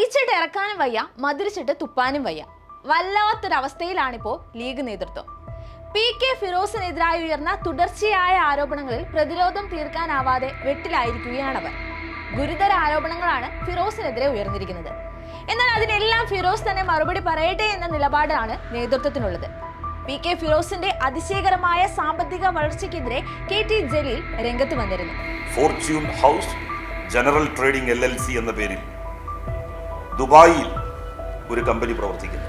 നയിച്ചിട്ട് ഇറക്കാനും വയ്യ മതിരിച്ചിട്ട് തുപ്പാനും വയ്യ. വല്ലാത്തൊരവസ്ഥയിലാണിപ്പോ ലീഗ് നേതൃത്വം. പി കെ ഫിറോസിനെതിരായി ഉയർന്ന തുടർച്ചയായ ആരോപണങ്ങളിൽ പ്രതിരോധം തീർക്കാനാവാതെ വെട്ടിലായിരിക്കുകയാണവർ ഗുരുതര ആരോപണങ്ങളാണ് ഫിറോസിനെതിരെ ഉയർന്നിരിക്കുന്നത്. എന്നാൽ അതിനെല്ലാം ഫിറോസ് തന്നെ മറുപടി പറയട്ടെ എന്ന നിലപാടാണ് നേതൃത്വത്തിനുള്ളത്. പി കെ ഫിറോസിന്റെ അതിശയകരമായ സാമ്പത്തിക വളർച്ചയ്ക്കെതിരെ കെ ടി ജലീൽ രംഗത്ത് വന്നിരുന്നു. Fortune house general trading L L C എന്ന പേരിൽ ദുബായിൽ ഒരു കമ്പനി പ്രവർത്തിക്കുന്നു.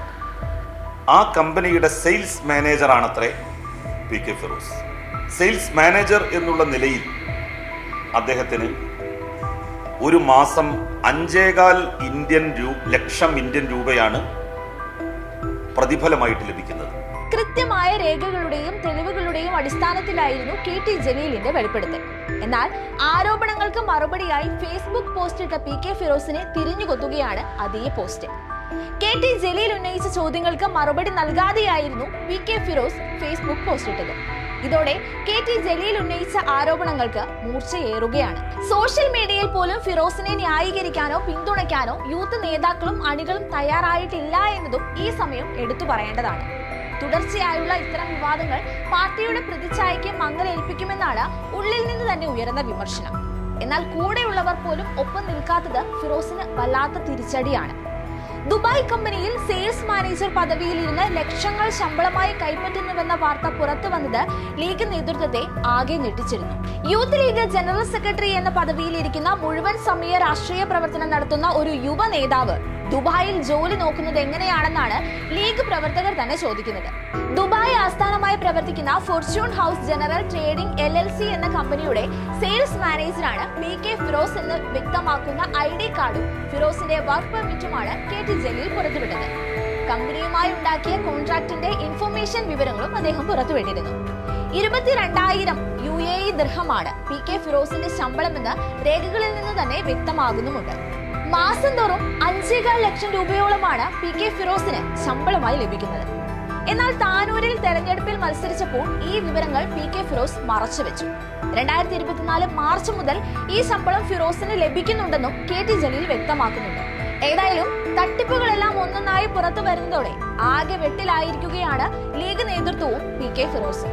ആ കമ്പനിയുടെ sales മാനേജറാണത്രേ P K Firoz. Sales manager എന്നുള്ള നിലയിൽ അദ്ദേഹത്തിന് ഒരു മാസം അഞ്ചേകാൽ ഇന്ത്യൻ ലക്ഷം ഇന്ത്യൻ രൂപയാണ് പ്രതിഫലമായിട്ട് ലഭിക്കുന്നത്. കൃത്യമായ രേഖകളുടെയും തെളിവുകളുടെയും അടിസ്ഥാനത്തിലായിരുന്നു കെ ടി ജലീലിന്റെ വെളിപ്പെടുത്തൽ. എന്നാൽ ആരോപണങ്ങൾക്ക് മറുപടിയായി ഫേസ്ബുക്ക് പോസ്റ്റ് ഇട്ട പി കെ ഫിറോസിനെ തിരിഞ്ഞുകൊത്തുകയാണ് അതേ പോസ്റ്റ്. കെ ടി ജലീൽ ഉന്നയിച്ച ചോദ്യങ്ങൾക്ക് മറുപടി നൽകാതെയായിരുന്നു P K Firoz Facebook post ഇട്ടത് ഇതോടെ കെ ടി ജലീൽ ഉന്നയിച്ച ആരോപണങ്ങൾക്ക് മൂർച്ചയേറുകയാണ്. സോഷ്യൽ മീഡിയയിൽ പോലും ഫിറോസിനെ ന്യായീകരിക്കാനോ പിന്തുണയ്ക്കാനോ യൂത്ത് നേതാക്കളും അണികളും തയ്യാറായിട്ടില്ല എന്നതും ഈ സമയം എടുത്തു പറയേണ്ടതാണ്. തുടർച്ചയായുള്ള ഇത്തരം വിവാദങ്ങൾ പാർട്ടിയുടെ പ്രതിച്ഛായയ്ക്ക് മങ്ങലേൽപ്പിക്കുമെന്നാണ് ഉള്ളിൽ നിന്ന് തന്നെ ഉയർന്ന വിമർശനം. എന്നാൽ കൂടെയുള്ളവർ പോലും ഒപ്പം നിൽക്കാത്തത് ഫിറോസിന് വല്ലാത്ത തിരിച്ചടിയാണ്. ദുബായ് കമ്പനിയിൽ സെയിൽസ് മാനേജർ പദവിയിൽ ഇരുന്ന് ലക്ഷങ്ങൾ ശമ്പളമായി കൈപ്പറ്റുന്നുവെന്ന വാർത്ത പുറത്തു വന്നത് ലീഗ് നേതൃത്വത്തെ ആകെ ഞെട്ടിച്ചിരുന്നു. യൂത്ത് ലീഗ് ജനറൽ സെക്രട്ടറി എന്ന പദവിയിൽ ഇരിക്കുന്ന മുഴുവൻ സമയ രാഷ്ട്രീയ പ്രവർത്തനം നടത്തുന്ന ഒരു യുവ നേതാവ് ദുബായിൽ ജോലി നോക്കുന്നത് എങ്ങനെയാണെന്നാണ് ലീഗ് പ്രവർത്തകർ തന്നെ ചോദിക്കുന്നത്. ദുബായ് ആസ്ഥാനമായി പ്രവർത്തിക്കുന്ന fortune house general trading L L C എന്ന കമ്പനിയുടെ സെയിൽസ് മാനേജറാണ് പി കെ ഫിറോസ് എന്ന് വ്യക്തമാക്കുന്ന ഐ ഡി കാർഡും ഫിറോസിന്റെ വർക്ക് പെർമിറ്റുമാണ് കെ ടി ജലീൽ പുറത്തുവിട്ടത്. കമ്പനിയുമായി ഉണ്ടാക്കിയ കോൺട്രാക്ടിന്റെ ഇൻഫർമേഷൻ വിവരങ്ങളും അദ്ദേഹം പുറത്തുവിട്ടിരുന്നു. ഇരുപത്തിരണ്ടായിരം യു എ ഇ ദൃഹമാണ് പി കെ ഫിറോസിന്റെ ശമ്പളമെന്ന് രേഖകളിൽ നിന്ന് തന്നെ വ്യക്തമാകുന്നുമുണ്ട്. മാസം തോറും അഞ്ചേകാൽ ലക്ഷം രൂപയോളമാണ് പി കെ ഫിറോസിന് ശമ്പളമായി ലഭിക്കുന്നത്. എന്നാൽ താനൂരിൽ തെരഞ്ഞെടുപ്പിൽ മത്സരിച്ചപ്പോൾ ഈ വിവരങ്ങൾ പി കെ ഫിറോസ് മറച്ചുവെച്ചു. രണ്ടായിരത്തി ഇരുപത്തിനാല് മാർച്ച് മുതൽ ഈ ശമ്പളം ഫിറോസിന് ലഭിക്കുന്നുണ്ടെന്നും കെ ടി ജലീൽ വ്യക്തമാക്കുന്നുണ്ട്. ഏതായാലും തട്ടിപ്പുകളെല്ലാം ഒന്നൊന്നായി പുറത്തു വരുന്നതോടെ ആകെ വെട്ടിലായിരിക്കുകയാണ് ലീഗ് നേതൃത്വവും പി കെ ഫിറോസും.